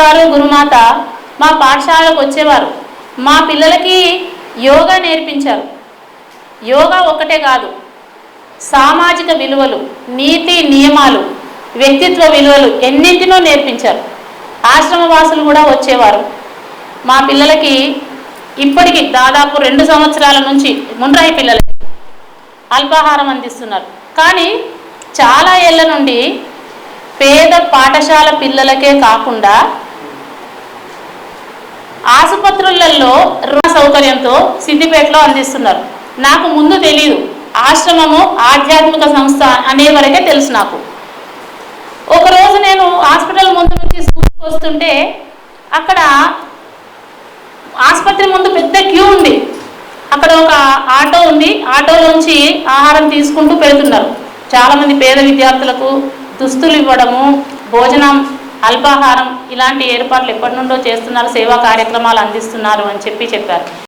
గురువుగారు గురుమాత మా పాఠశాలకు వచ్చేవారు. మా పిల్లలకి యోగా నేర్పించారు. యోగా ఒకటే కాదు సామాజిక విలువలు నీతి నియమాలు వ్యక్తిత్వ విలువలు ఎన్నింటినో నేర్పించారు. ఆశ్రమవాసులు కూడా వచ్చేవారు. మా పిల్లలకి ఇప్పటికి దాదాపు రెండు సంవత్సరాల నుంచి ముండ్రాయి పిల్లలకి అల్పాహారం అందిస్తున్నారు. కానీ చాలా ఏళ్ళ నుండి పేద పాఠశాల పిల్లలకే కాకుండా ఆసుపత్రులలో రుణ సౌకర్యంతో సిద్దిపేటలో అందిస్తున్నారు. నాకు ముందు తెలియదు ఆశ్రమము ఆధ్యాత్మిక సంస్థ అనే వరకే తెలుసు నాకు. ఒకరోజు నేను హాస్పిటల్ ముందు నుంచి స్కూల్కి వస్తుంటే అక్కడ ఆసుపత్రి ముందు పెద్ద క్యూ ఉంది. అక్కడ ఒక ఆటో ఉంది. ఆటోలోంచి ఆహారం తీసుకుంటూ పెడుతున్నారు. చాలామంది పేద విద్యార్థులకు దుస్తులు ఇవ్వడము భోజనం అల్పాహారం ఇలాంటి ఏర్పాట్లు ఎప్పటి నుండో చేస్తున్నారు సేవా కార్యక్రమాలు అందిస్తున్నారు అని చెప్పి చెప్పారు.